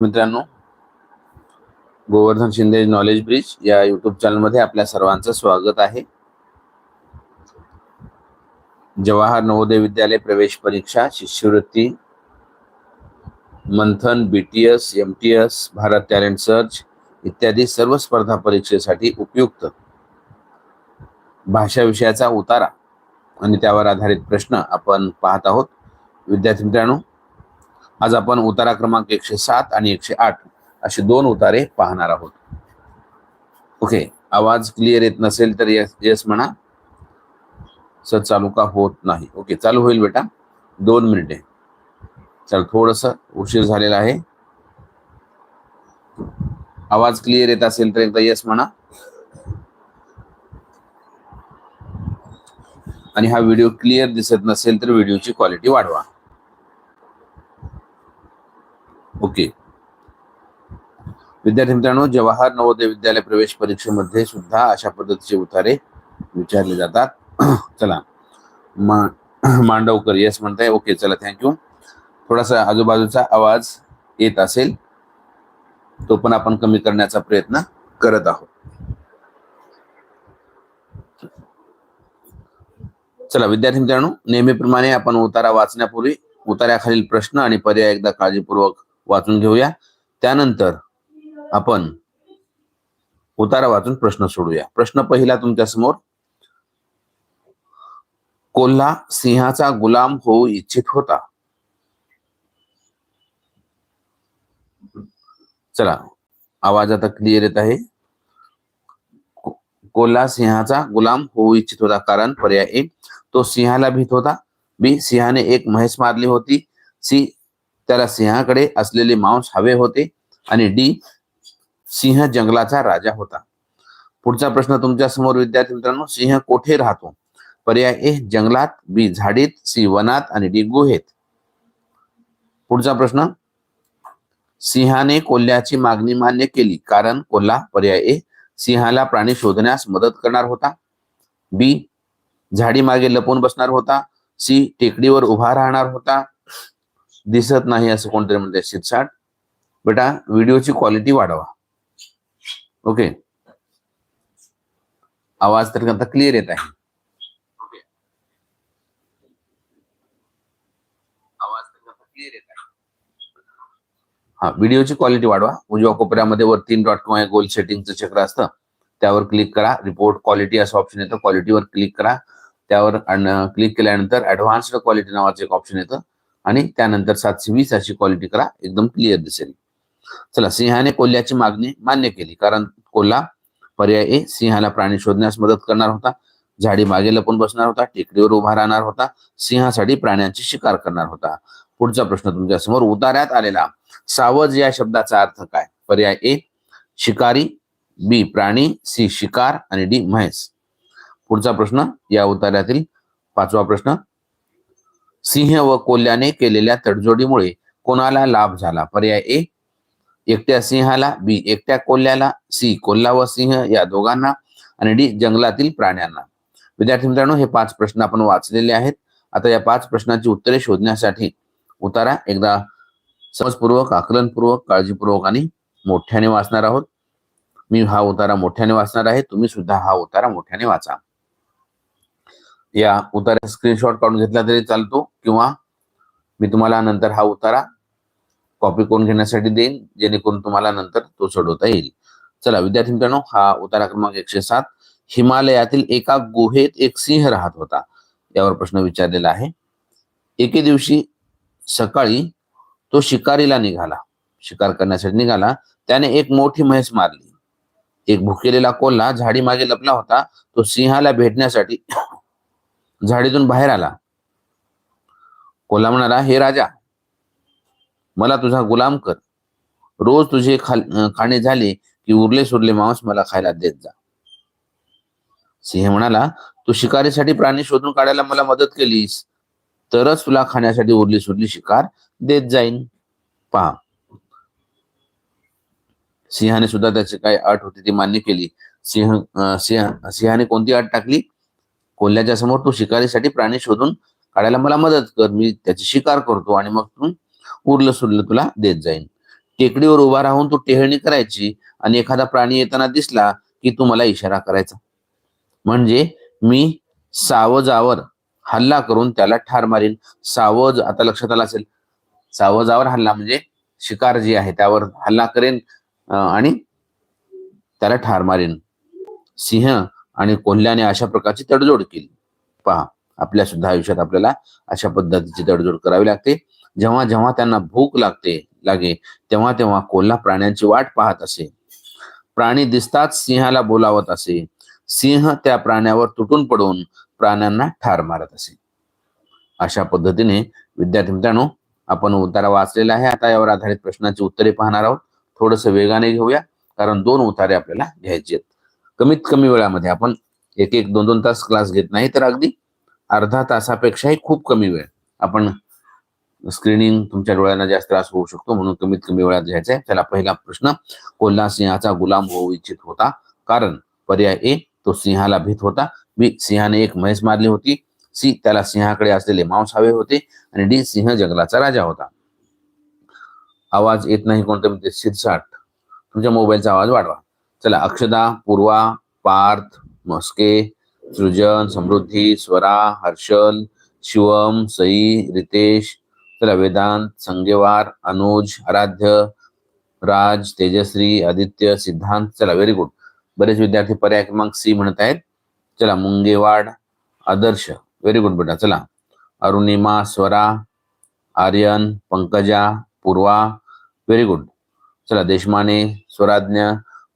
मित्रांनो Govardhan Shinde knowledge bridge या YouTube चॅनलमध्ये आपल्या सर्वांचं स्वागत आहे. जवाहर नवोदय विद्यालय प्रवेश परीक्षा शिष्यवृत्ती Manthan B T S M T S Bharat talent search इत्यादी सर्व स्पर्धा परीक्षेसाठी उपयुक्त. भाषा विषयाचा उतारा आणि त्यावर आधारित प्रश्न आपण पाहत आहोत. विद्यार्थी मित्रांनो आज आपण उतारा क्रमांक एकशे सात आणि एकशे आठ असे दोन उतारे पाहणार आहोत. ओके आवाज क्लिअर येत नसेल तर येस येस म्हणा. सर चालू का होत नाही? ओके चालू होईल बेटा. दोन मिनिटे. चल थोडस उशीर झालेला आहे. आवाज क्लिअर येत असेल तर एकदा येस म्हणा. आणि हा व्हिडिओ क्लिअर दिसत नसेल तर व्हिडिओची क्वालिटी वाढवा. ओके. विद्यार्थी मित्रांनो जवाहर नवोदय विद्यालय प्रवेश परीक्षेमध्ये सुद्धा अशा पद्धतीचे उतारे विचारले जातात. चला. मा मांडवकर येस म्हणताय. ओके चला थँक्यू थोडासा आजूबाजूचा आवाज येत असेल तो पण आपण कमी करण्याचा प्रयत्न करत आहोत. चला विद्यार्थी मित्रांनो नेहमीप्रमाणे आपण उतारा वाचण्यापूर्वी उतार्याखालील प्रश्न आणि पर्याय एकदा काळजीपूर्वक वाचून घेऊया. त्यानंतर आपण उतारा वाचून प्रश्न सोडूया. प्रश्न पहिला तुमच्यासमोर. कोल्हा सिंहाचा गुलाम होऊ इच्छित होता. चला आवाज आता क्लिअर येत आहे. कोल्हा सिंहाचा गुलाम होऊ इच्छित होता. कारण पर्याय एक तो सिंहाला भीत होता. बी सिंहाने एक म्हैस मारली होती. सी त्याला सिंहाकडे असलेले मांस हवे होते आणि डी सिंह जंगलाचा राजा होता. पुढचा प्रश्न तुमच्यासमोर विद्यार्थी मित्रांनो सिंह कोठे राहतो? पर्याय ए जंगलात बी झाडीत सी वनात आणि डी गुहेत. पुढचा प्रश्न सिंहाने कोल्ह्याची मागणी मान्य केली कारण कोल्हा पर्याय ए सिंहाला प्राणी शोधण्यास मदत करणार होता. बी झाडी मागे लपून बसणार होता. सी टेकडीवर उभा राहणार होता. दिसत नाही असं कोणतरी म्हणते शिरसाट. बेटा व्हिडिओची क्वालिटी वाढवा. ओके? आवाज तर आता क्लिअर येत आहे. हा व्हिडिओची क्वालिटी वाढवा. उजव्या कोपऱ्यामध्ये वर तीन डॉट किंवा गोल सेटिंगचं चक्र असतं. त्यावर क्लिक करा. रिपोर्ट क्वालिटी असं ऑप्शन येतं. क्वालिटीवर क्लिक करा. त्यावर क्लिक केल्यानंतर ऍडव्हान्स्ड क्वालिटी नावाचं एक ऑप्शन येतं. आणि त्यानंतर सातशे वीस अशी क्वालिटी करा एकदम क्लिअर दिसेल. चला सिंहाने कोल्ह्याची मागणी मान्य केली कारण कोल्हा पर्याय ए सिंहाला प्राणी शोधण्यास मदत करणार होता झाडी मागे लपून बसणार होता टेकडीवर उभा राहणार होता सिंहासाठी प्राण्यांची शिकार करणार होता. पुढचा प्रश्न तुमच्यासमोर उतार्यात आलेला. सावज या शब्दाचा अर्थ काय? पर्याय ए शिकारी बी प्राणी सी शिकार आणि डी म्हैस. पुढचा प्रश्न या उतार्यातील पाचवा प्रश्न सिंह व कोल्ह्याने केलेल्या तडजोडीमुळे कोणाला लाभ झाला? पर्याय ए एकट्या सिंहाला बी एकट्या कोल्ह्याला सी कोल्हा व सिंह या दोघांना आणि डी जंगलातील प्राण्यांना. विद्यार्थी मित्रांनो हे पाच प्रश्न आपण वाचलेले आहेत. आता या पाच प्रश्नांची उत्तरे शोधण्यासाठी उतारा. एकदा समजपूर्वक आकलनपूर्वक काळजीपूर्वक आणि मोठ्याने वाचणार आहोत. मी हा उतारा मोठ्याने वाचणार आहे. तुम्ही सुद्धा हा उतारा मोठ्याने वाचा. या उतारा स्क्रीनशॉट काढून घेतला तरी चालतो किंवा मी तुम्हाला नंतर हा उतारा कॉपी करून घेण्यासाठी देईन जेणेकरून तुम्हाला नंतर तो सोडवता येईल. चला विद्यार्थी मित्रांनो हा उतारा क्रमांक एकशे सात. हिमालयातील एका गुहेत एक सिंह राहत होता. यावर प्रश्न विचारलेला आहे. एके दिवशी सकाळी तो शिकारीला निघाला. शिकार करण्यासाठी निघाला. त्याने एक मोठी म्हैस मारली. एक भुकेलेला कोल्हा झाडी मागे लपला होता. तो सिंहाला भेटण्यासाठी झाडीतून बाहेर आला. कोल्हा म्हणाला हे राजा मला तुझा गुलाम कर. रोज तुझे खाणे झाले की उरले सुरले मांस मला खायला देत जा. सिंह म्हणाला तू शिकारीसाठी प्राणी शोधून काढायला मला मदत केलीस तरच तुला खाण्यासाठी उरली सुरली शिकार देत जाईन. पहा. सिंहाने सुद्धा त्याची काय अट होती ती मान्य केली. सिंह सिंह सिंहाने कोणती अट टाकली? कोल्ह्याच्या समोर तू शिकारीसाठी प्राणी शोधून काढायला मला मदत कर. मी त्याची शिकार करतो आणि मग तू उरलं सुरलं तुला देत जाईन. टेकडीवर उभा राहून तू टेहळणी करायची आणि एखादा प्राणी येताना दिसला की तू मला इशारा करायचा. म्हणजे मी सावजावर हल्ला करून त्याला ठार मारीन. सावज आता लक्षात आलं असेल. सावजावर हल्ला म्हणजे शिकार जी आहे त्यावर हल्ला करेन आणि त्याला ठार मारेन. सिंह आणि कोल्ह्याने अशा प्रकारची तडजोड केली. पहा आपल्या सुद्धा आयुष्यात आपल्याला अशा पद्धतीची तडजोड करावी लागते. जेव्हा जेव्हा त्यांना भूक लागते लागे तेव्हा तेव्हा कोल्हा प्राण्यांची वाट पाहत असे. प्राणी दिसताच सिंहाला बोलावत असे. सिंह त्या प्राण्यावर तुटून पडून प्राण्यांना ठार मारत असे. अशा पद्धतीने विद्यार्थी मित्रांनो आपण उतारा वाचलेला आहे. आता यावर आधारित प्रश्नाची उत्तरे पाहणार आहोत. थोडस वेगाने घेऊया कारण दोन उतारे आपल्याला घ्यायचे आहेत. कमीत कमी वेळामध्ये. आपण एक एक दोन दोन तास क्लास घेत नाही तर अगदी अर्धा तासापेक्षाही खूप कमी वेळ आपण स्क्रीनिंग तुमच्या डोळ्यांना जास्त त्रास होऊ शकतो म्हणून कमीत कमी वेळात घ्यायचा आहे. त्याला पहिला प्रश्न कोल्हा सिंहाचा गुलाम होऊ इच्छित होता. कारण पर्याय ए तो सिंहाला भीत होता. बी सिंहाने एक म्हैस मारली होती. सी त्याला सिंहाकडे असलेले मांस हवे होते. आणि डी सिंह जंगलाचा राजा होता. आवाज येत नाही कोणत्या म्हणजे शिरसाट तुमच्या मोबाईलचा आवाज वाढवा. चला अक्षदा पूर्वा पार्थ मस्के सृजन समृद्धी स्वरा हर्षल शिवम सई रितेश चला वेदांत संगेवार अनुज आराध्य राज तेजश्री आदित्य सिद्धांत चला व्हेरी गुड बरेच विद्यार्थी पर्याय क्रमांक सी म्हणत आहेत. चला मुंगेवाड आदर्श व्हेरी गुड बेटा चला. अरुणिमा स्वरा आर्यन पंकजा पूर्वा व्हेरी गुड चला देशमाने स्वराज्ञ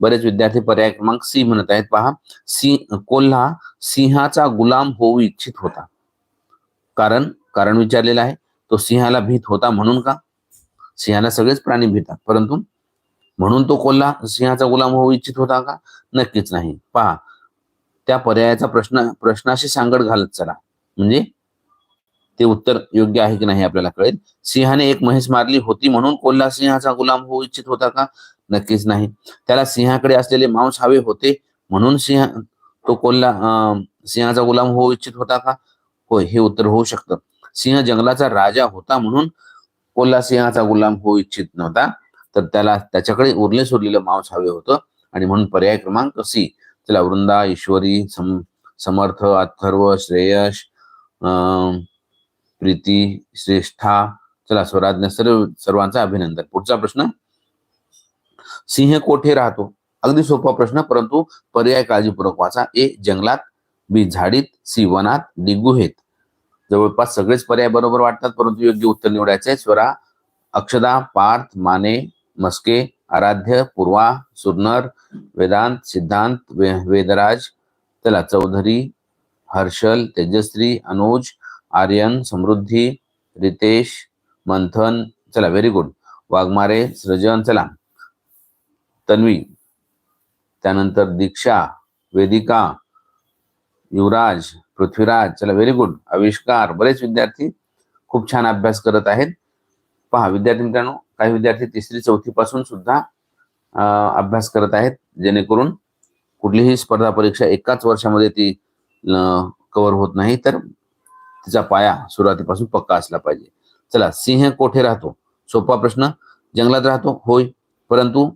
बरेच विद्यार्थी पर्याय क्रमांक सी म्हणत आहेत. पहा सी कोल्हा सिंहाचा गुलाम होऊ इच्छित होता. कारण कारण विचारलेलं आहे तो सिंहाला भीत होता म्हणून का? सिंहाला सगळेच प्राणी भीतात परंतु म्हणून तो कोल्हा सिंहाचा गुलाम होऊ इच्छित होता का? नक्कीच नाही. पहा त्या पर्यायाचा प्रश्न प्रश्नाशी सांगड घालत चला. म्हणजे ते उत्तर योग्य आहे की नाही आपल्याला कळेल. सिंहाने एक म्हैस मारली होती म्हणून कोल्हा सिंहाचा गुलाम होऊ इच्छित होता का? नक्कीच नाही. त्याला सिंहाकडे असलेले मांस हवे होते म्हणून सिंह तो कोल्हा सिंहाचा गुलाम होऊ इच्छित होता का? होय हे उत्तर होऊ शकतं. सिंह जंगलाचा राजा होता म्हणून कोल्हा सिंहाचा गुलाम होऊ इच्छित नव्हता? तर त्याला त्याच्याकडे उरले सुरलेलं मांस हवे होतं आणि म्हणून पर्याय क्रमांक सी त्याला वृंदा ईश्वरी सम समर्थ अथर्व श्रेयश अं, प्रीती श्रेष्ठा चला स्वराज्ञ सर्व सर्वांचा अभिनंदन. पुढचा प्रश्न? सिंह कोठे राहतो? अगदी सोपा प्रश्न परंतु पर्याय काळजीपूर्वक वाचा. ए जंगलात बी झाडीत सी वनात डी गुहेत. जवळपास सगळेच पर्याय बरोबर वाटतात परंतु योग्य उत्तर निवडायचे स्वरा अक्षदा पार्थ माने मस्के आराध्य पूर्वा सुरनर वेदांत सिद्धांत वे, वेदराज चला चौधरी हर्षल तेजश्री अनुज आर्यन समृद्धी रितेश मंथन चला व्हेरी गुड वाघमारे सृजन चला. तन्वी. त्यानंतर दीक्षा वेदिका युवराज पृथ्वीराज चला व्हेरी गुड आविष्कार बरेच विद्यार्थी खूप छान अभ्यास करत आहेत. पहा विद्यार्थी मित्रांनो काही विद्यार्थी तिसरी चौथी पासून सुद्धा अभ्यास करत आहेत जेणेकरून कुठलीही स्पर्धा परीक्षा एकाच वर्षामध्ये ती कव्हर होत नाही तर तिचा पाया सुरुवातीपासून पक्का असला पाहिजे. चला सिंह कोठे राहतो? सोपा प्रश्न जंगलात राहतो? होय. परंतु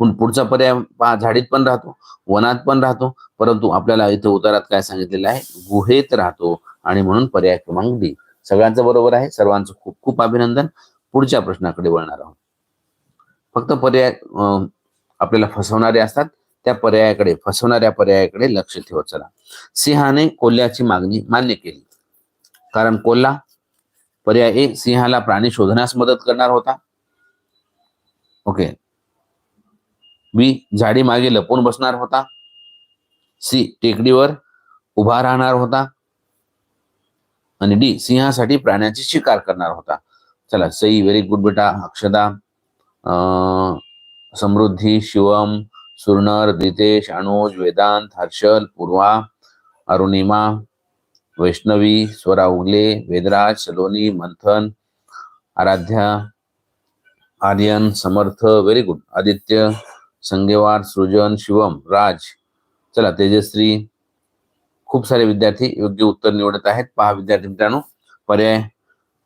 पण पुढचा पर्याय पहा झाडीत पण राहतो वनात पण राहतो परंतु आपल्याला इथं उतारात काय सांगितलेलं आहे? गुहेत राहतो आणि म्हणून पर्याय क्रमांक डी. सगळ्यांचं बरोबर आहे? सर्वांचं खूप खूप अभिनंदन. पुढच्या प्रश्नाकडे वळणार आहोत. फक्त पर्याय आपल्याला फसवणारे असतात. त्या पर्यायाकडे फसवणाऱ्या पर्यायाकडे लक्ष ठेवत चला. सिंहाने कोल्ह्याची मागणी मान्य केली. कारण कोल्हा पर्याय ए सिंहाला प्राणी शोधण्यास मदत करणार होता. ओके. बी झाडी मागे लपून बसणार होता. सी टेकडीवर उभा राहणार होता. आणि डी सिंहासाठी प्राण्याची शिकार करणार होता. चला सई व्हेरी गुड बेटा अक्षदा अं, समृद्धी शिवम सुरनर रितेश अनुज वेदांत हर्षल पूर्वा अरुणिमा वैष्णवी स्वरा उगले वेदराज सलोनी मंथन आराध्या आर्यन समर्थ व्हेरी गुड आदित्य संगेवार सृजन शिवम राज. चला तेजश्री. खूप सारे विद्यार्थी योग्य उत्तर निवडत आहेत. पहा विद्यार्थी मित्रांनो पर्याय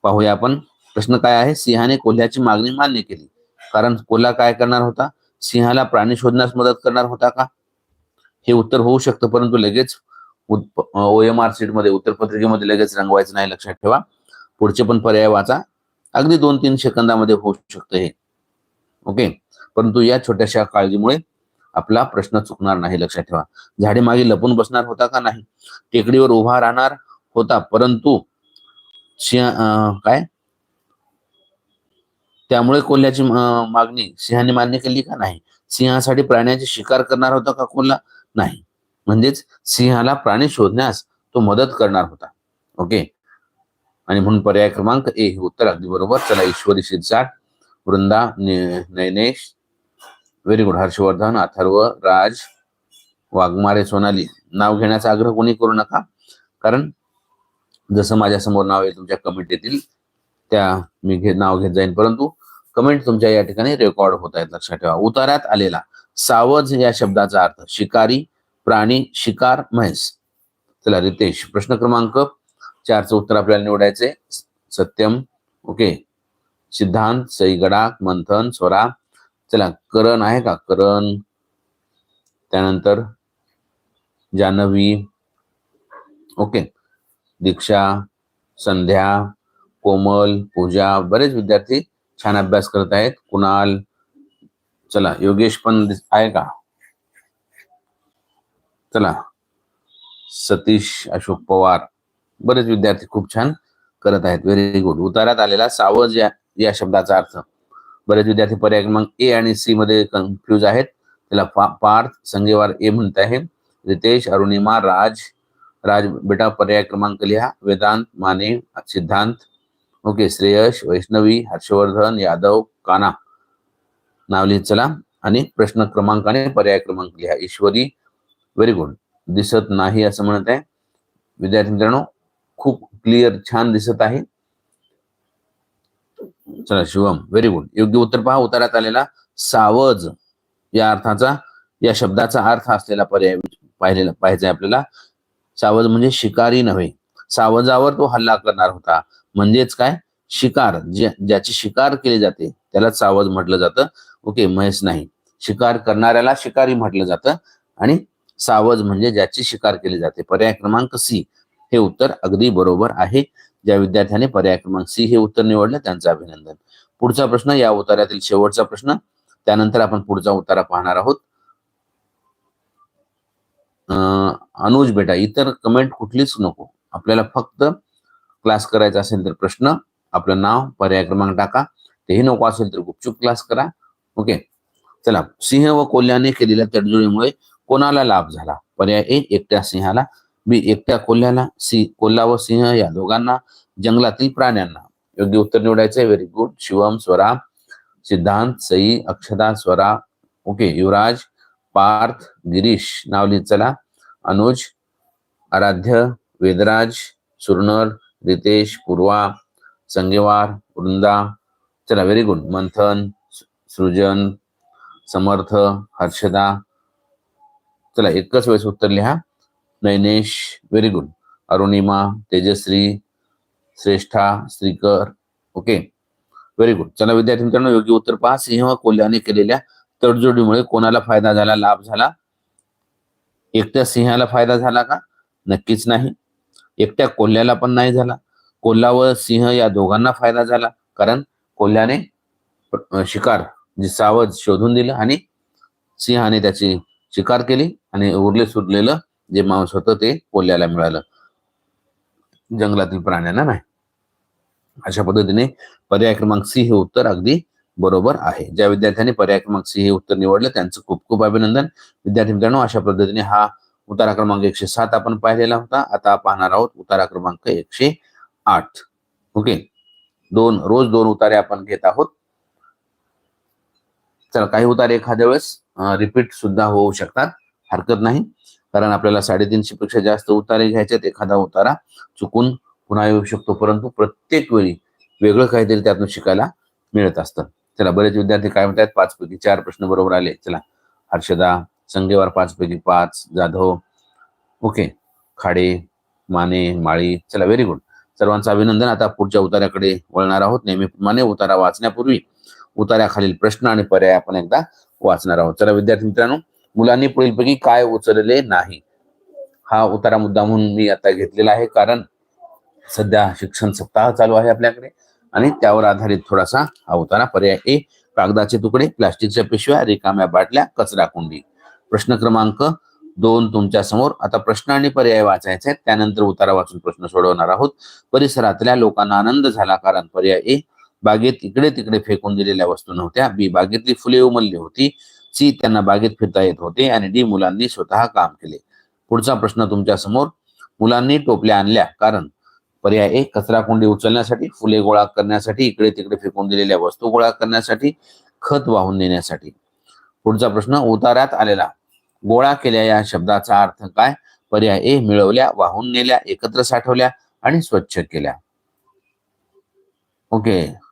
पाहूया आपण. प्रश्न काय आहे? सिंहाने कोल्ह्याची मागणी मान्य केली. कारण कोल्हा काय करणार होता? सिंहाला प्राणी शोधण्यास मदत करणार होता का? हे उत्तर होऊ शकतं परंतु लगेच ओ एम आर सीटमध्ये उत्तरपत्रिकेमध्ये लगेच रंगवायचं नाही लक्षात ठेवा. पुढचे पण पर्याय वाचा. अगदी दोन तीन सेकंदामध्ये होऊ शकतं हे. ओके? परंतु या छोट्याशा काळजीमुळे आपला प्रश्न चुकणार नाही लक्षात ठेवा. झाडे मागे लपून बसणार होता का नाही? टेकडीवर उभा राहणार होता परंतु सिंह अं, काय? त्यामुळे कोल्ह्याची मागणी सिंहाने मान्य केली का नाही? सिंहासाठी प्राण्याची शिकार करणार होता का कोल्हा? नाही. म्हणजेच सिंहाला प्राणी शोधण्यास तो मदत करणार होता. ओके? आणि म्हणून पर्याय क्रमांक ए हे उत्तर अगदी बरोबर. चला ईश्वरी शिरसाट वृंदा ने- व्हेरी गुड हर्षवर्धन अथर्व राज वाघमारे सोनाली. नाव घेण्याचा आग्रह कोणी करू नका. कारण जसं माझ्यासमोर नाव आहे तुमच्या कमेंट येतील त्या मी घे नाव घेत जाईन. परंतु कमेंट तुमच्या या ठिकाणी रेकॉर्ड होत आहेत. लक्षात ठेवा. उतार्यात आलेला सावज या शब्दाचा अर्थ शिकारी प्राणी शिकार म्हैस. चला रितेश प्रश्न क्रमांक चारचं उत्तर आपल्याला निवडायचे सत्यम ओके. सिद्धांत सईगडा मंथन स्वरा चला करण आहे का? करण. त्यानंतर जान्हवी ओके. दीक्षा संध्या कोमल पूजा. बरेच विद्यार्थी छान अभ्यास करत आहेत. कुणाल. चला योगेश पण आहे का? चला. सतीश अशोक पवार. बरेच विद्यार्थी खूप छान करत आहेत. व्हेरी गुड उतारात आलेला सावज या या शब्दाचा अर्थ. बरेच विद्यार्थी पर्याय क्रमांक ए आणि सी मध्ये कन्फ्युज आहेत. त्याला पा- पार्थ संगेवार ए म्हणत आहे. रितेश अरुणिमा राज राज बेटा पर्याय क्रमांक लिहा. वेदांत माने सिद्धांत. ओके श्रेयश वैष्णवी हर्षवर्धन यादव काना. नाव लिहित चला. आणि प्रश्न क्रमांक आणि पर्याय क्रमांक लिहा. ईश्वरी व्हेरी गुड दिसत नाही असं म्हणत आहे. विद्यार्थी मित्रांनो खूप क्लिअर छान दिसत आहे. चला शिवम व्हेरी गुड योग्य उत्तर पहा उतारात आलेला सावज. या अर्थाचा या शब्दाचा अर्थ असलेला पर्याय पाहिलेला पाहिजे आपल्याला. सावज म्हणजे शिकारी नव्हे. सावजावर तो हल्ला करणार होता. म्हणजेच काय? शिकार ज्याची शिकार केली जाते त्याला सावज म्हटलं जातं. ओके म्हैस नाही. शिकार करणाऱ्याला शिकारी म्हटलं जातं. आणि सावज म्हणजे ज्याची शिकार केली जाते. पर्याय क्रमांक सी. हे उत्तर अगदी बरोबर आहे. ज्या विद्यार्थ्याने पर्याय क्रमांक सी हे उत्तर निवडलं त्यांचं अभिनंदन. पुढचा प्रश्न या उतार्यातील शेवटचा प्रश्न त्यानंतर आपण पुढचा उतारा पाहणार आहोत. अं, अनुज बेटा इतर कमेंट कुठलीच नको. आपल्याला फक्त क्लास करायचा असेल तर प्रश्न आपलं नाव पर्याय क्रमांक टाका. तेही नको असेल तर गुपचूप क्लास करा. ओके चला सिंह व कोल्ह्याने केलेल्या तडजोडीमुळे कोणाला लाभ झाला? पर्याय ए एकट्या सिंहाला. बी एकट्या कोल्ह्याला सी कोल्हा व सिंह या दोघांना जंगलातील प्राण्यांना. योग्य उत्तर निवडायचे very good Shivam Swara Siddhant Sai Akshada Swara. Okay Yuvraj Parth Girish. नाव लिहित चला. अनुज आराध्य वेदराज सुरनर रितेश पूर्वा संगेवार वृंदा. चला व्हेरी गुड मंथन सृजन समर्थ हर्षदा. चला एकच वेळेस उत्तर लिहा. Nainesh very good Arunima Tejashri Shreshtha Shrikar okay very good चला विद्यार्थी मित्रांनो योग्य उत्तर पहा. सिंह कोल्ह्याने केलेल्या तडजोडीमुळे कोणाला फायदा झाला लाभ झाला? एकट्या सिंहाला फायदा झाला का? नक्कीच नाही. एकट्या कोल्ह्याला पण नाही झाला. कोल्हा व सिंह या दोघांना फायदा झाला. कारण कोल्ह्याने शिकार जी सावध शोधून दिलं आणि सिंहाने त्याची शिकार केली आणि उरले सुरलेलं जे मांस होतं ते कोल्ह्याला मिळालं. जंगलातील प्राण्यांना नाही. अशा पद्धतीने पर्याय क्रमांक सी हे उत्तर अगदी बरोबर आहे. ज्या विद्यार्थ्यांनी पर्याय क्रमांक सी हे उत्तर निवडलं त्यांचं खूप खूप अभिनंदन. विद्यार्थी मित्रांनो अशा पद्धतीने हा उतारा क्रमांक एकशे सात आपण पाहिलेला होता. आता पाहणार आहोत उतारा क्रमांक एकशे आठ. ओके. दोन रोज दोन उतारे आपण घेत आहोत. चला काही उतारे एखाद्या वेळेस रिपीट सुद्धा होऊ शकतात. हरकत नाही. कारण आपल्याला साडेतीनशे पेक्षा जास्त उतारे घ्यायच्यात एखादा उतारा चुकून पुन्हा येऊ शकतो. परंतु प्रत्येक वेळी वेगळं काहीतरी त्यातून शिकायला मिळत असतं. चला बरेच विद्यार्थी काय म्हणतात पाच पैकी चार प्रश्न बरोबर आले. चला हर्षदा संगेवार पाच पैकी पाच जाधव ओके खाडे माने माळी. चला व्हेरी गुड सर्वांचं अभिनंदन. आता पुढच्या उतार्याकडे वळणार आहोत. नेहमीप्रमाणे उतारा वाचण्यापूर्वी उतार्याखालील प्रश्न आणि पर्याय आपण एकदा वाचणार आहोत. चला विद्यार्थी मित्रांनो मुलांनी पुढीलपैकी काय उचलले नाही. हा उतारा मुद्दा म्हणून मी आता घेतलेला आहे कारण सध्या शिक्षण सप्ताह चालू आहे आपल्याकडे आणि त्यावर आधारित थोडासा हा उतारा पर्याय ए कागदाचे तुकडे प्लास्टिकच्या पिशव्या रिकाम्या बाटल्या कचरा कुंडी. प्रश्न क्रमांक दोन तुमच्यासमोर. आता प्रश्न आणि पर्याय वाचायचे आहेत त्यानंतर उतारा वाचून प्रश्न सोडवणार आहोत. परिसरातल्या लोकांना आनंद झाला कारण पर्याय ए बागेत इकडे तिकडे फेकून दिलेल्या वस्तू नव्हत्या. बी बागेतली फुले उमलली होती. सी त्यांना बागेत फिरता येत होते आणि डी मुलांनी स्वतः काम केले. पुढचा प्रश्न तुमच्यासमोर. मुलांनी टोपल्या आणल्या. कारण पर्याय ए कचरा कोंडी उचलण्यासाठी फुले गोळा करण्यासाठी इकडे तिकडे फेकून दिलेल्या वस्तू गोळा करण्यासाठी खत वाहून नेण्यासाठी. पुढचा प्रश्न उतारात आलेला गोळा केल्या या शब्दाचा अर्थ काय? पर्याय ए मिळवल्या वाहून नेल्या एकत्र साठवल्या आणि स्वच्छ केल्या. ओके.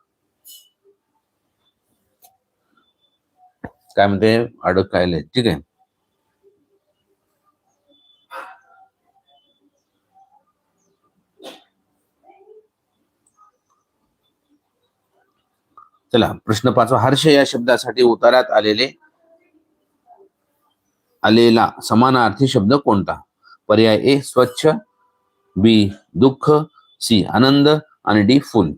काय म्हणते? अडक ठीक आहे. चला प्रश्न पाचवा. हर्ष या शब्दासाठी उतारात आलेले आलेला समानार्थी शब्द कोणता? पर्याय ए स्वच्छ बी दुःख सी आनंद आणि डी फुल.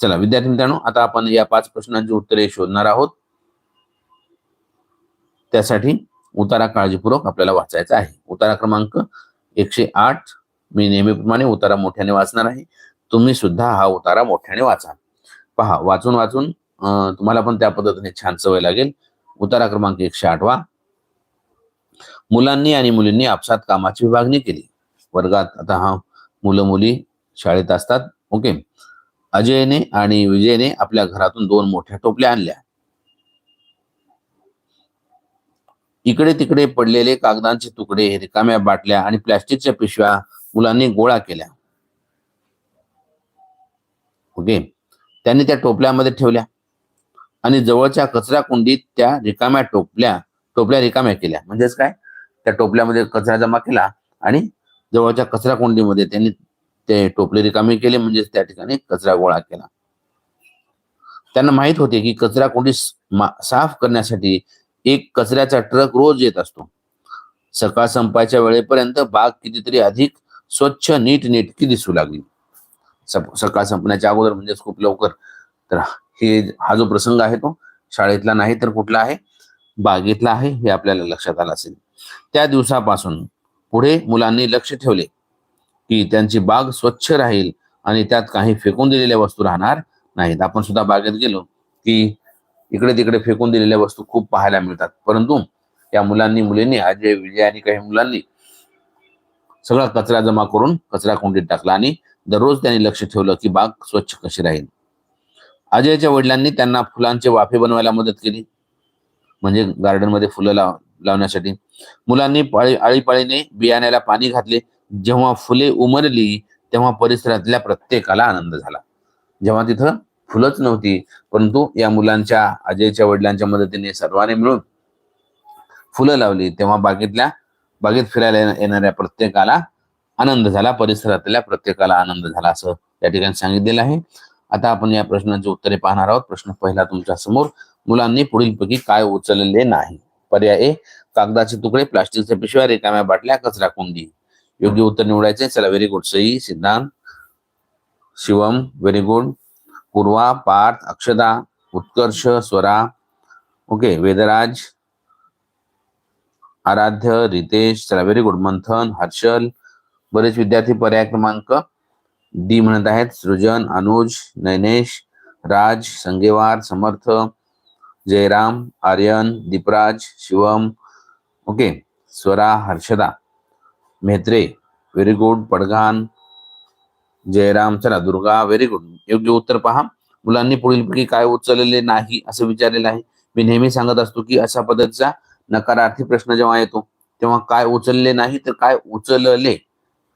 चला विद्यार्थी मित्रांनो आता आपण या पाच प्रश्नांची उत्तरे शोधणार आहोत. त्यासाठी उतारा काळजीपूर्वक आपल्याला वाचायचा आहे. उतारा क्रमांक एकशे आठ. मी नेहमीप्रमाणे उतारा मोठ्याने वाचणार आहे. तुम्ही सुद्धा हा उतारा मोठ्याने वाचा. पहा वाचून वाचून तुम्हाला पण त्या पद्धतीने छान सवय लागेल. उतारा क्रमांक एकशे आठवा. मुलांनी आणि मुलींनी आपसात कामाची विभागणी केली. वर्गात आता हा मुलं मुली शाळेत असतात. ओके. अजयने आणि विजयने आपल्या घरातून दोन मोठ्या टोपल्या आणल्या. इकडे तिकडे पडलेले कागदांचे तुकडे रिकाम्या बाटल्या आणि प्लॅस्टिकच्या पिशव्या मुलांनी गोळा केल्या. ओके. त्यांनी त्या टोपल्यामध्ये ठेवल्या आणि जवळच्या कचरा कुंडीत त्या रिकाम्या टोपल्या टोपल्या रिकाम्या केल्या. म्हणजेच काय? त्या टोपल्यामध्ये कचरा जमा केला आणि जवळच्या कचरा कुंडीमध्ये त्यांनी ते टोपले रिकामे केले म्हणजेच त्या ठिकाणी कचरा गोळा केला. त्यांना माहीत होते की कचरा कोणी साफ करण्यासाठी एक कचऱ्याचा ट्रक रोज येत असतो. सकाळ संपायच्या वेळेपर्यंत बाग कितीतरी अधिक स्वच्छ नीट नेटकी दिसू लागली. सकाळ संपण्याच्या अगोदर म्हणजेच खूप लवकर. तर हे हा जो प्रसंग आहे तो शाळेतला नाही तर कुठला आहे? बागेतला आहे हे आपल्याला लक्षात आलं असेल. त्या दिवसापासून पुढे मुलांनी लक्ष ठेवले. की त्यांची बाग स्वच्छ राहील आणि त्यात काही फेकून दिलेल्या वस्तू राहणार नाहीत. आपण सुद्धा बागेत गेलो की इकडे तिकडे फेकून दिलेल्या वस्तू खूप पाहायला मिळतात. परंतु या मुलांनी मुलींनी अजय विजय आणि काही मुलांनी सगळा कचरा जमा करून कचरा कुंडीत टाकला आणि दररोज त्यांनी लक्ष ठेवलं की बाग स्वच्छ कशी राहील. अजयच्या वडिलांनी त्यांना फुलांचे वाफे बनवायला मदत केली. म्हणजे गार्डनमध्ये फुलं लाव लावण्यासाठी. मुलांनी पाळी आळीपाळीने बियाण्याला पाणी घातले. जेव्हा फुले उमरली तेव्हा परिसरातल्या प्रत्येकाला आनंद झाला. जेव्हा तिथं फुलंच नव्हती परंतु या मुलांच्या अजयच्या वडिलांच्या मदतीने सर्वांनी मिळून फुलं लावली तेव्हा बागेतल्या बागेत फिरायला येणाऱ्या प्रत्येकाला आनंद झाला परिसरातल्या प्रत्येकाला आनंद झाला असं या ठिकाणी सांगितलेलं आहे. आता आपण या प्रश्नांची उत्तरे पाहणार आहोत. प्रश्न पहिला तुमच्यासमोर मुलांनी पुढीलपैकी काय उचलले नाही? पर्याय ए कागदाचे तुकडे प्लास्टिकच्या पिशव्या रिकाम्या बाटल्या कचरा कुंडी. योग्य उत्तर निवडायचे चला very good Sai Siddhant Shivam very good Purva Parth Akshada Utkarsh Swara. Okay Vedraj आराध्य रितेश. चला व्हेरी गुड मंथन हर्षल. बरेच विद्यार्थी पर्याय क्रमांक डी म्हणत आहेत. Srujan Anuj Nainesh Raj Sangewar Samarth Jayram Aryan Deepraj Shivam. Okay Swara Harshada. Mhetre very good Padghan Jayram चला Durga very good योग्य उत्तर पहा. मुलांनी पुढीलपैकी काय उचललेले नाही असं विचारलेलं आहे मी नेहमी सांगत असतो की अशा पद्धतीचा नकारार्थी प्रश्न जेव्हा येतो तेव्हा काय उचलले नाही तर काय उचलले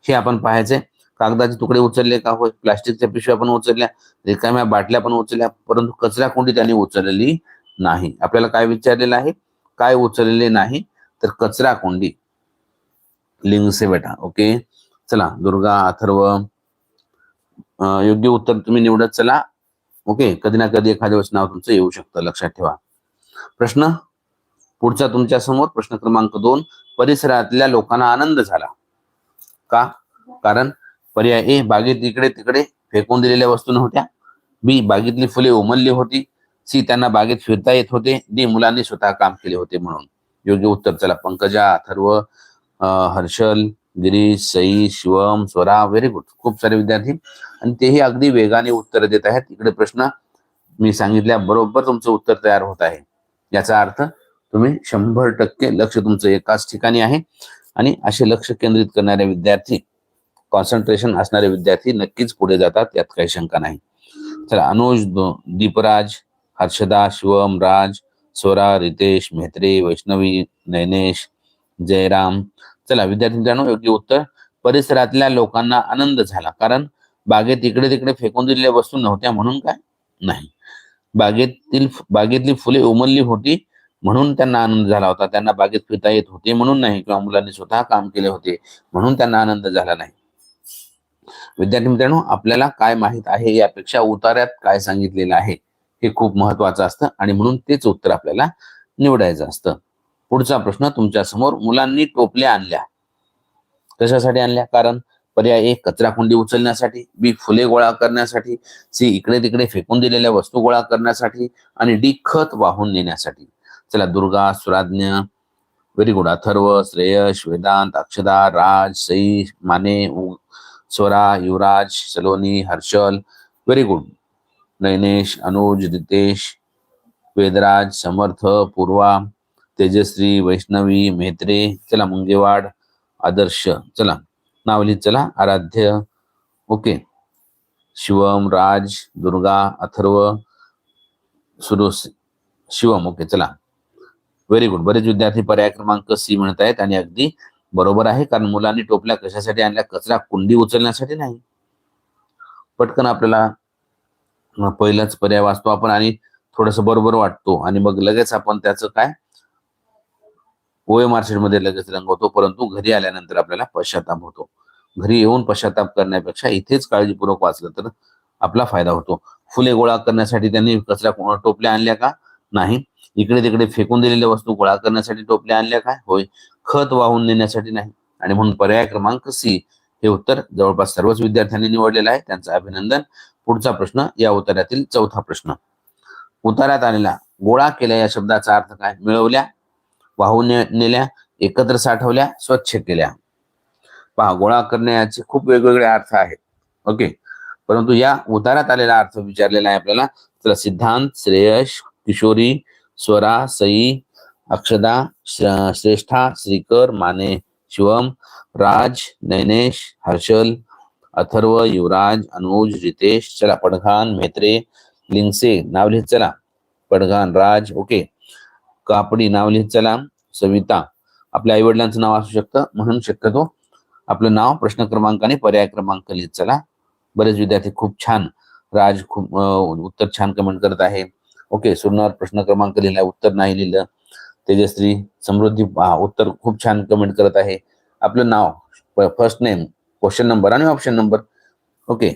हे आपण पाहायचंय. कागदाचे तुकडे उचलले का? होय. प्लास्टिकच्या पिशव्या पण उचलल्या रिकाम्या बाटल्या पण उचलल्या परंतु कचरा कोंडी त्यांनी उचललेली नाही. आपल्याला काय विचारलेलं आहे? काय उचललेले नाही तर कचरा कोंडी लिंग से बेटा ओके? चला दुर्गा अथर्व योग्य उत्तर तुम्ही निवडत चला ओके? कधी ना कधी एखाद्या वेळेस नाव तुमचं येऊ शकतं लक्षात ठेवा. प्रश्न? पुढचा तुमच्यासमोर प्रश्न क्रमांक दोन परिसरातल्या लोकांना आनंद झाला. का? कारण पर्याय ए बागेत इकडे तिकडे फेकून दिलेल्या वस्तू नव्हत्या. बी बागेतली फुले उमलली होती. सी त्यांना बागेत फिरता येत होते. डी मुलांनी स्वतः काम केले होते म्हणून. योग्य उत्तर चला पंकजा अथर्व हर्षल गिरीश सई शिवम स्वरा व्हेरी गुड खूप सारे विद्यार्थी. आणि तेही अगदी वेगाने उत्तर देत आहेत. इकडे प्रश्न मी सांगितल्या बरोबर तुमचं उत्तर तयार होत आहे. याचा अर्थ तुम्ही शंभर टक्के लक्ष तुमचं एकाच ठिकाणी आहे. आणि असे लक्ष केंद्रित करणारे विद्यार्थी कॉन्सन्ट्रेशन असणारे विद्यार्थी नक्कीच पुढे जातात. यात काही शंका नाही. चला अनुज दो- दीपराज हर्षदा शिवम राज स्वरा रितेश मेहत्रे वैष्णवी नैनेश जयराम चला विद्यार्थी मित्रांनो योग्य उत्तर. परिसरातल्या लोकांना आनंद झाला. कारण बागेत इकडे तिकडे फेकून दिलेल्या वस्तू नव्हत्या म्हणून काय? नाही. बागेतील बागेतली फुले उमलली होती म्हणून त्यांना आनंद झाला होता. त्यांना बागेत फिरता येत होते म्हणून नाही किंवा मुलांनी स्वतः काम केले होते म्हणून त्यांना आनंद झाला नाही. विद्यार्थी मित्रांनो आपल्याला काय माहीत आहे यापेक्षा उतार्यात काय सांगितलेलं आहे हे खूप महत्वाचं असतं आणि म्हणून तेच उत्तर आपल्याला निवडायचं असतं. पुढचा प्रश्न तुमच्यासमोर मुलांनी टोपल्या आणल्या. कशासाठी आणल्या? कारण पर्याय ए कचरा कुंडी उचलण्यासाठी बी फुले गोळा करण्यासाठी सी इकडे तिकडे फेकून दिलेल्या वस्तू गोळा करण्यासाठी आणि डी खत वाहून नेण्यासाठी. चला Durga Suradnya very good Atharva Shreyash Vedant Akshada Raj Sai Mane Swara Yuvraj Saloni Harshal very good Nayanesh Anuj Ritesh Vedraj Samarth Purva Tejashri Vaishnavi Metre चला मुंगेवाड आदर्श चला. नाव लिहित चला आराध्य. ओके. शिवम राज दुर्गा अथर्व सुरू शिवम. ओके चला. व्हेरी गुड बरेच विद्यार्थी पर्याय क्रमांक सी म्हणत आहेत आणि अगदी बरोबर आहे कारण मुलांनी टोपल्या कशासाठी आणल्या? कचरा कुंडी उचलण्यासाठी नाही. पटकन आपल्याला पहिलाच पर्याय वाचतो आपण आणि थोडस बरोबर वाटतो. आणि मग लगेच आपण त्याचं काय? पोहे मार्केटमध्ये लगेच रंगवतो परंतु घरी आल्यानंतर आपल्याला पश्चाताप होतो. घरी येऊन पश्चाताप करण्यापेक्षा इथेच काळजीपूर्वक वाचलं तर आपला फायदा होतो. फुले गोळा करण्यासाठी त्यांनी कचरा टोपल्या आणल्या का? नाही. इकडे तिकडे फेकून दिलेल्या वस्तू गोळा करण्यासाठी टोपल्या आणल्या काय होय. खत वाहून नेण्यासाठी नाही. आणि म्हणून पर्याय क्रमांक सी हे उत्तर जवळपास सर्वच विद्यार्थ्यांनी निवडलेलं आहे. त्यांचं अभिनंदन. पुढचा प्रश्न या उत्तरातील चौथा प्रश्न. उतारात आलेला गोळा केल्या या शब्दाचा अर्थ काय? मिळवल्या वाहून नेल्या एकत्र साठवल्या स्वच्छ केल्या. पहा गोळा करण्याचे खूप वेगवेगळे अर्थ आहेत. ओके? परंतु या उतारात आलेला अर्थ विचारलेला आहे आपल्याला. तर सिद्धांत श्रेयश किशोरी स्वरा सई अक्षदा श्रेष्ठा श्रीकर माने शिवम राज नैनेश हर्षल अथर्व युवराज अनुज रितेश चला पडघान मेत्रे लिंगसे नाव लिहित चला. पडघान राज ओके. कापडी नाव लिहित चला सविता. आपल्या आई वडिलांचं नाव असू शकतं म्हणून शक्यतो आपलं नाव प्रश्न क्रमांक आणि पर्याय क्रमांक लिहित चला. बरेच विद्यार्थी खूप छान राज खूप उत्तर छान कमेंट करत आहे. ओके सुरनावर प्रश्न क्रमांक लिहिला उत्तर नाही लिहिलं. तेजश्री समृद्धी उत्तर खूप छान कमेंट करत आहे. आपलं नाव फर्स्ट नेम क्वेश्चन नंबर आणि option number okay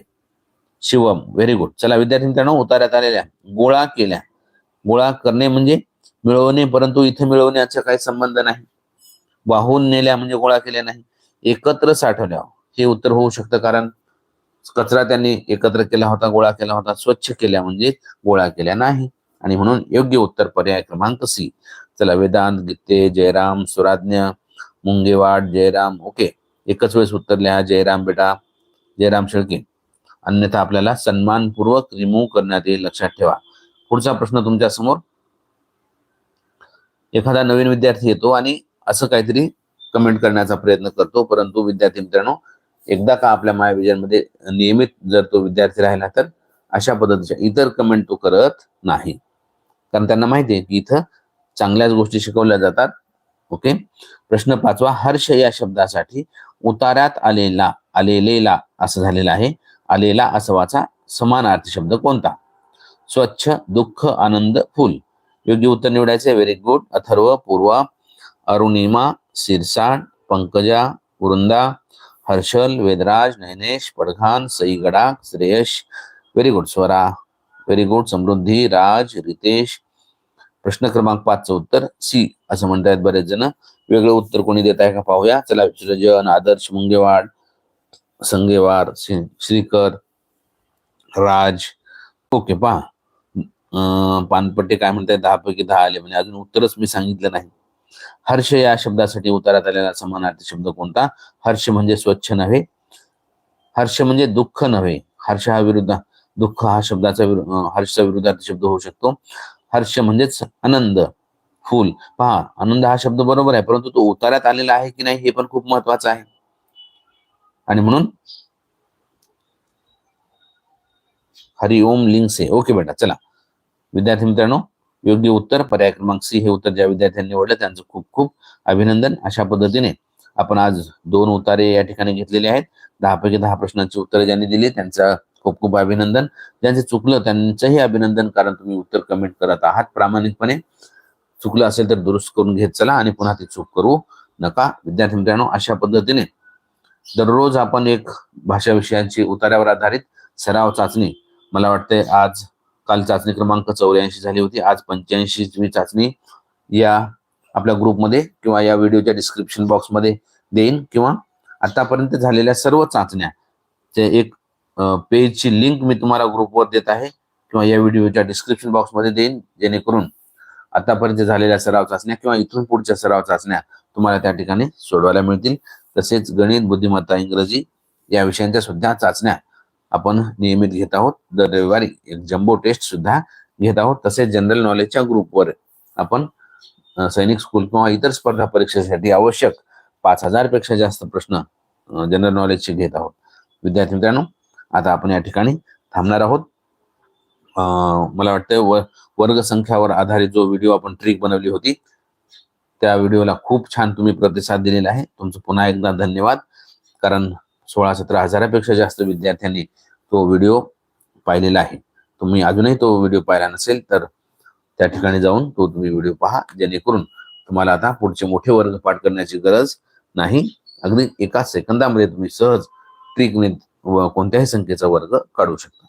Shivam very good चला विद्यार्थी मित्रांनो उतार्यात आलेल्या गोळा केल्या. गोळा करणे म्हणजे मिळवणे परंतु इथे मिळवण्याचा काही संबंध नाही. वाहून नेल्या म्हणजे गोळा केल्या नाही. एकत्र साठवल्या. हे उत्तर होऊ शकतं कारण कचरा त्यांनी एकत्र केला होता गोळा केला होता. स्वच्छ केल्या म्हणजे गोळा केल्या नाही. आणि म्हणून योग्य उत्तर पर्याय क्रमांक सी. चला वेदांत गीते जयराम सुराज्ञ मुंगेवाड जयराम. ओके. एकच वेळेस उत्तर लिहा. जयराम बेटा जयराम शेळके. अन्यथा आपल्याला सन्मानपूर्वक रिमूव्ह करण्यात येईल. लक्षात ठेवा. पुढचा प्रश्न तुमच्यासमोर एखादा नवीन विद्यार्थी येतो आणि असं काहीतरी कमेंट करण्याचा प्रयत्न करतो. परंतु विद्यार्थी मित्रांनो एकदा का आपल्या माय नियमित जर तो विद्यार्थी राहिला तर अशा पद्धतीच्या इतर कमेंट तो करत नाही. कारण त्यांना माहिती आहे की इथं चांगल्याच गोष्टी शिकवल्या जातात. ओके प्रश्न पाचवा हर्ष या शब्दासाठी उतार्यात आलेला आलेलेला असं झालेला आहे. आलेला असं वाचा समानार्थी शब्द कोणता? स्वच्छ दुःख आनंद फुल. योग्य उत्तर निवडायचे. Very good Atharva Purva Arunima Sirsat Pankaja Vrunda Harshal Vedraj Nayanesh Padghan Sai Gadakh Shreyash. Very good Swara. Very good Samruddhi Raj Ritesh. प्रश्न क्रमांक पाचचं उत्तर सी असं म्हणतायत बरेच जण. वेगळं उत्तर कोणी देत आहे का पाहूया. चला विसर्जन आदर्श मुंगेवाड संगेवार श्री- श्रीकर राज. ओके पहा. पानपट्टे काय म्हणताय दहापैकी दहा आले. म्हणजे अजून उत्तरच मी सांगितलं नाही. हर्ष या शब्दासाठी उतारात आलेला समानार्थी शब्द कोणता? हर्ष म्हणजे स्वच्छ नव्हे. हर्ष म्हणजे दुःख नव्हे. हर्ष हा विरुद्ध दुःख हा शब्दाचा हर्षचा विरुद्धार्थी शब्द होऊ शकतो. हर्ष म्हणजेच आनंद फुल. पहा आनंद हा शब्द बरोबर आहे परंतु तो उतारात आलेला आहे की नाही हे पण खूप महत्वाचं आहे. आणि म्हणून हरिओम लिंगसे. ओके बेटा चला. विद्यार्थी मित्रांनो योग्य उत्तर पर्याय क्रमांक सी हे उत्तर ज्या विद्यार्थ्यांनी निवडलं त्यांचं खूप खूप अभिनंदन. अशा पद्धतीने आपण आज दोन उतारे या ठिकाणी घेतलेले आहेत. दहापैकी दहा प्रश्नांची उत्तरे ज्यांनी दिली त्यांचं खूप खूप अभिनंदन. ज्यांचे चुकलं त्यांचंही अभिनंदन कारण तुम्ही उत्तर कमेंट करत आहात प्रामाणिकपणे. चुकलं असेल तर दुरुस्त करून घेत चला आणि पुन्हा ती चूक करू नका. विद्यार्थी मित्रांनो अशा पद्धतीने दररोज आपण एक भाषा विषयांची उतार्यावर आधारित सराव चाचणी मला वाटते आज काल चाचणी क्रमांक चौऱ्याऐंशी झाली होती. आज पंच्याऐंशी चाचणी या आपल्या ग्रुपमध्ये किंवा या व्हिडिओच्या डिस्क्रिप्शन बॉक्समध्ये देईन किंवा आतापर्यंत झालेल्या सर्व चाचण्या चे एक पेजची लिंक मी तुम्हाला ग्रुपवर देत आहे किंवा या व्हिडिओच्या डिस्क्रिप्शन बॉक्समध्ये देईन जेणेकरून आतापर्यंत झालेल्या सराव चाचण्या किंवा इथून पुढच्या सराव चाचण्या तुम्हाला त्या ठिकाणी सोडवायला मिळतील. तसेच गणित बुद्धिमत्ता इंग्रजी या विषयांच्या सुद्धा चाचण्या आपण नियमित घेत आहोत. दर रविवारी एक जम्बो टेस्ट सुद्धा घेत आहोत. तसेच जनरल नॉलेजच्या ग्रुपवर आपण सैनिक स्कूल किंवा इतर स्पर्धा परीक्षेसाठी आवश्यक पाच हजारपेक्षा जास्त प्रश्न जनरल नॉलेजचे घेत आहोत. विद्यार्थी मित्रांनो आता आपण या ठिकाणी थांबणार आहोत. मला वाटतं व वर्ग संख्यावर आधारित जो व्हिडिओ आपण ट्रिक बनवली होती त्या व्हिडिओला खूप छान तुम्ही प्रतिसाद दिलेला आहे. तुमचं पुन्हा एकदा धन्यवाद. कारण सोळा सतरा हजारापेक्षा जास्त विद्यार्थ्यांनी तो व्हिडिओ पाहिलेला आहे. तुम्ही अजूनही तो व्हिडिओ पाहिला नसेल तर त्या ठिकाणी जाऊन तो तुम्ही व्हिडिओ पहा. जेणेकरून तुम्हाला आता पुढचे मोठे वर्ग पाठ करण्याची गरज नाही. अगदी एका सेकंदामध्ये तुम्ही सहज ट्रिकने कोणत्याही संख्येचा वर्ग काढू शकता.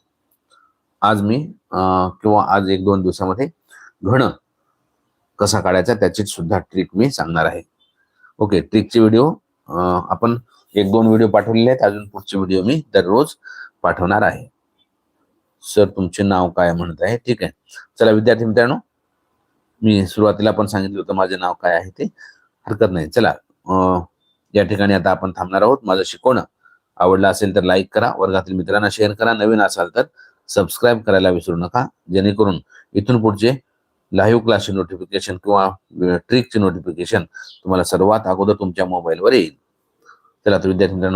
आज मी किंवा आज एक दोन दिवसामध्ये घण कसा काढायचा त्याची सुद्धा ट्रिक मी सांगणार आहे. ओके ट्रिकचे व्हिडिओ आपण एक दोन व्हिडिओ पाठवलेले आहेत. अजून पुढचे व्हिडिओ मी दररोज पाठवणार आहे. सर तुमचे नाव काय म्हणत आहे? ठीक आहे. चला विद्यार्थी मित्रांनो मी सुरुवातीला पण सांगितलं होतं माझे नाव काय आहे ते. हरकत नाही. चला या ठिकाणी आता आपण थांबणार आहोत. माझं शिकवणं आवडलं असेल तर लाईक करा. वर्गातील मित्रांना शेअर करा. नवीन असाल तर सबस्क्राईब करायला विसरू नका. जेणेकरून इथून पुढचे लाईव्ह क्लासचे नोटिफिकेशन किंवा ट्रिकचे नोटिफिकेशन तुम्हाला सर्वात अगोदर तुमच्या मोबाईलवर येईल. चला तर विद्यार्थी मित्रांनो